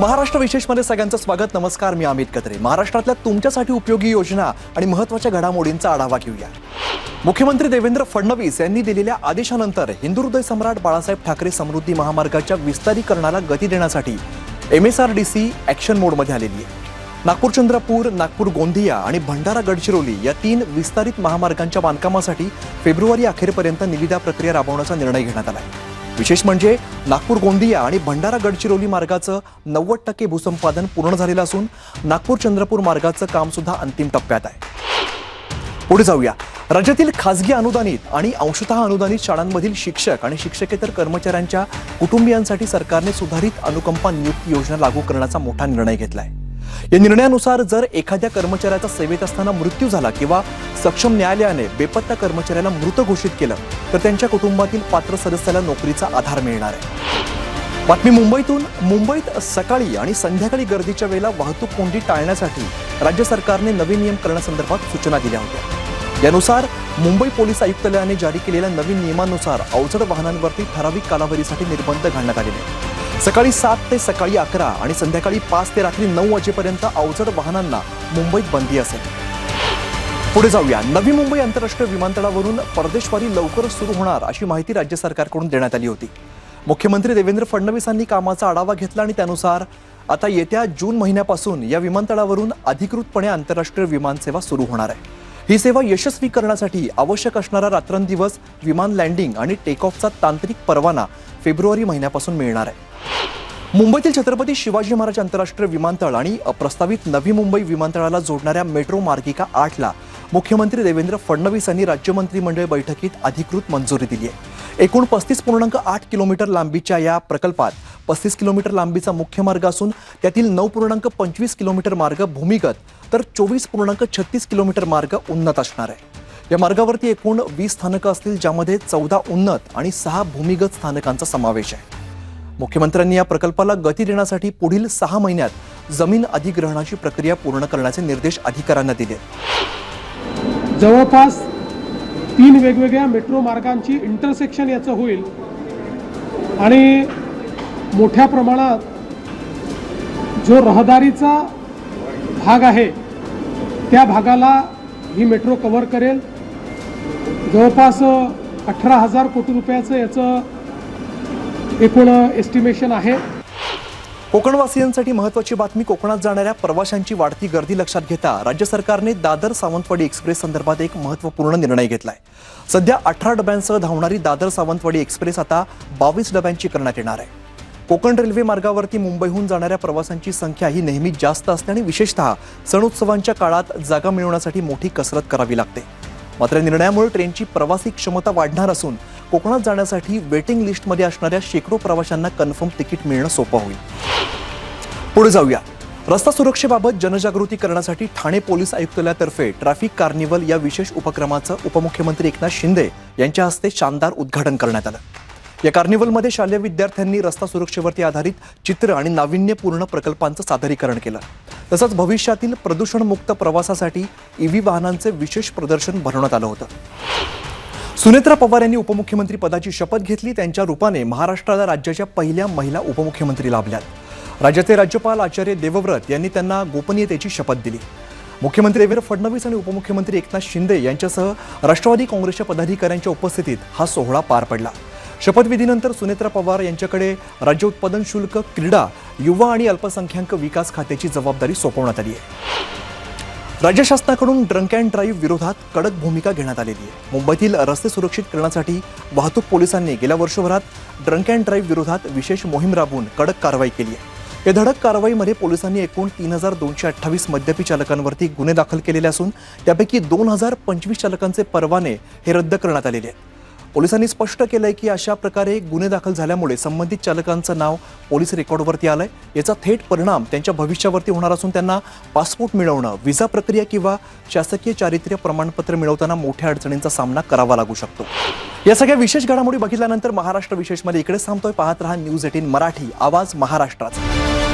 महाराष्ट्र विशेषमध्ये सगळ्यांचं स्वागत नमस्कार मी अमित कत्रे. महाराष्ट्रातल्या तुमच्यासाठी उपयोगी योजना आणि महत्त्वाच्या घडामोडींचा आढावा घेऊया. मुख्यमंत्री देवेंद्र फडणवीस यांनी दिलेल्या आदेशानंतर हिंदुहृदय सम्राट बाळासाहेब ठाकरे समृद्धी महामार्गाच्या विस्तारीकरणाला गती देण्यासाठी M S R D C action मोडमध्ये आलेली आहे. नागपूर चंद्रपूर नागपूर गोंदिया आणि भंडारा गडचिरोली या तीन विस्तारित महामार्गांच्या बांधकामासाठी फेब्रुवारी अखेरपर्यंत निविदा प्रक्रिया राबवण्याचा निर्णय घेण्यात आला आहे. विशेष म्हणजे नागपूर गोंदिया आणि भंडारा गडचिरोली मार्गाचं नव्वद टक्के भूसंपादन पूर्ण झालेलं असून नागपूर चंद्रपूर मार्गाचं काम सुद्धा अंतिम टप्प्यात आहे. पुढे जाऊया. राज्यातील खासगी अनुदानित आणि अंशतः अनुदानित शाळांमधील शिक्षक आणि शिक्षकेतर कर्मचाऱ्यांच्या कुटुंबियांसाठी सरकारने सुधारित अनुकंपा नियुक्ती योजना लागू करण्याचा मोठा निर्णय घेतलाय. या निर्णयानुसार जर एखाद्या कर्मचाऱ्याचा सेवेत असताना मृत्यू झाला किंवा सक्षम न्यायालयाने बेपत्ता कर्मचाऱ्याला मृत घोषित केलं तर त्यांच्या कुटुंबातील पात्र सदस्याला नोकरीचा आधार मिळणार आहे बातमी मुंबईतून मुंबईत सकाळी आणि संध्याकाळी गर्दीच्या वेळेला वाहतूक कोंडी टाळण्यासाठी राज्य सरकारने नवे नियम करण्यासंदर्भात सूचना दिल्या होत्या यानुसार मुंबई पोलीस आयुक्तालयाने जारी केलेल्या नवीन नियमानुसार अवजड वाहनांवरती ठराविक कालावधीसाठी निर्बंध घालण्यात आलेले आहेत. सकाळी सात ते सकाळी अकरा आणि संध्याकाळी पाच ते रात्री नऊ वाजेपर्यंत अवजड वाहनांना मुंबईत बंदी असेल. पुढे जाऊया. नवी मुंबई आंतरराष्ट्रीय विमानतळावरून परदेशवारी लवकरच सुरू होणार अशी माहिती राज्य सरकारकडून देण्यात आली होती. मुख्यमंत्री देवेंद्र फडणवीसांनी कामाचा आढावा घेतला आणि त्यानुसार आता येत्या जून महिन्यापासून या विमानतळावरून अधिकृतपणे आंतरराष्ट्रीय विमानसेवा सुरू होणार आहे. ही सेवा यशस्वी करण्यासाठी आवश्यक असणारा रात्रंदिवस विमान लँडिंग आणि टेक ऑफचा तांत्रिक परवाना फेब्रुवारी महिन्यापासून मिळणार आहे. मुंबईतील छत्रपती शिवाजी महाराज आंतरराष्ट्रीय विमानतळ आणि प्रस्तावित नवी मुंबई विमानतळाला जोडणाऱ्या मेट्रो मार्गिका आठला मुख्यमंत्री देवेंद्र फडणवीस यांनी राज्य मंत्रिमंडळ बैठकीत अधिकृत मंजुरी दिली आहे. एकूण पस्तीस पूर्णांक आठ किलोमीटर लांबीच्या या प्रकल्पात पस्तीस किलोमीटर लांबीचा मुख्य मार्ग असून त्यातील नऊ पूर्णांक पंचवीस किलोमीटर मार्ग भूमिगत तर चोवीस पूर्णांक छत्तीस किलोमीटर मार्ग उन्नत असणार आहे. या मार्गावरती एकूण वीस स्थानकं असतील ज्यामध्ये चौदा उन्नत आणि सहा भूमिगत स्थानकांचा समावेश आहे. मुख्यमंत्र्यांनी या प्रकल्पाला गती देण्यासाठी पुढील सहा महिन्यात जमीन अधिग्रहणाची प्रक्रिया पूर्ण करण्याचे निर्देश अधिकाऱ्यांना दिले. जवळपास तीन वेगवेगळ्या मेट्रो मार्गांची इंटरसेक्शन याचं होईल. आणि मोठ्या प्रमाणात जो रहदारीचा भाग आहे त्या भागाला ही मेट्रो कव्हर करेल. जवळपास अठरा हजार कोटी रुपयाचं याचं एकूण एस्टिमेशन आहे. कोकणवासियांसाठी महत्वाची बातमी कोकणात जाणाऱ्या प्रवाशांची वाढती गर्दी लक्षात घेता राज्य सरकारने दादर सावंतवाडी एक्सप्रेस संदर्भात एक महत्त्वपूर्ण निर्णय घेतलाय. सध्या अठरा डब्यांसह धावणारी दादर सावंतवाडी एक्सप्रेस आता बावीस डब्यांची करण्यात येणार आहे. कोकण रेल्वे मार्गावरती मुंबईहून जाणाऱ्या प्रवाशांची संख्या ही नेहमी जास्त असते आणि विशेषतः सण उत्सवांच्या काळात जागा मिळवण्यासाठी मोठी कसरत करावी लागते. मात्र या निर्णयामुळे ट्रेनची प्रवासी क्षमता वाढणार असून कोकणात जाण्यासाठी वेटिंग लिस्टमध्ये असणाऱ्या शेकडो प्रवाशांना कन्फर्म तिकीट मिळणं सोपं होईल. पुढे जाऊया. रस्ता सुरक्षेबाबत जनजागृती करण्यासाठी ठाणे पोलीस आयुक्तालयातर्फे ट्रॅफिक कार्निवल या विशेष उपक्रमाचं उपमुख्यमंत्री एकनाथ शिंदे यांच्या हस्ते शानदार उद्घाटन करण्यात आलं. या कार्निवलमध्ये शालेय विद्यार्थ्यांनी रस्ता सुरक्षेवरती आधारित चित्र आणि नाविन्यपूर्ण प्रकल्पांचं सादरीकरण केलं. तसंच भविष्यातील प्रदूषणमुक्त प्रवासासाठी ईव्ही वाहनांचे विशेष प्रदर्शन भरवण्यात आलं होतं. सुनेत्रा पवार यांनी उपमुख्यमंत्री पदाची शपथ घेतली. त्यांच्या रूपाने महाराष्ट्राला राज्याच्या पहिल्या महिला उपमुख्यमंत्री लाभल्यात. राज्याचे राज्यपाल आचार्य देवव्रत यांनी त्यांना गोपनीयतेची शपथ दिली. मुख्यमंत्री देवेंद्र फडणवीस आणि उपमुख्यमंत्री एकनाथ शिंदे यांच्यासह राष्ट्रवादी काँग्रेसच्या पदाधिकाऱ्यांच्या उपस्थितीत हा सोहळा पार पडला. शपथविधीनंतर सुनेत्रा पवार यांच्याकडे राज्य उत्पादन शुल्क क्रीडा युवा आणि अल्पसंख्याक विकास खात्याची जबाबदारी सोपवण्यात आली आहे. राज्य शासनाकडून ड्रंक अँड ड्राईव्ह विरोधात कडक भूमिका घेण्यात आलेली आहे. मुंबईतील रस्ते सुरक्षित करण्यासाठी वाहतूक पोलिसांनी गेल्या वर्षभरात ड्रंक अँड ड्राईव्ह विरोधात विशेष मोहीम राबवून कडक कारवाई केली आहे. या धडक कारवाईमध्ये पोलिसांनी एकूण तीन हजार दोनशे अठ्ठावीस मद्यपी चालकांवरती गुन्हे दाखल केलेले असून त्यापैकी दोन हजार पंचवीस चालकांचे परवाने हे रद्द करण्यात आलेले आहेत. पोलिसांनी स्पष्ट केलंय की अशा प्रकारे गुन्हे दाखल झाल्यामुळे संबंधित चालकांचं नाव पोलीस रेकॉर्डवरती आलंय. याचा थेट परिणाम त्यांच्या भविष्यावरती होणार असून त्यांना पासपोर्ट मिळवणं विजा प्रक्रिया किंवा शासकीय चारित्र्य प्रमाणपत्र मिळवताना मोठ्या अडचणींचा सामना करावा लागू शकतो. या सगळ्या विशेष घडामोडी बघितल्यानंतर महाराष्ट्र विशेषमध्ये इकडे थांबतोय. पाहत रहा न्यूज एटीन मराठी आवाज महाराष्ट्राचा.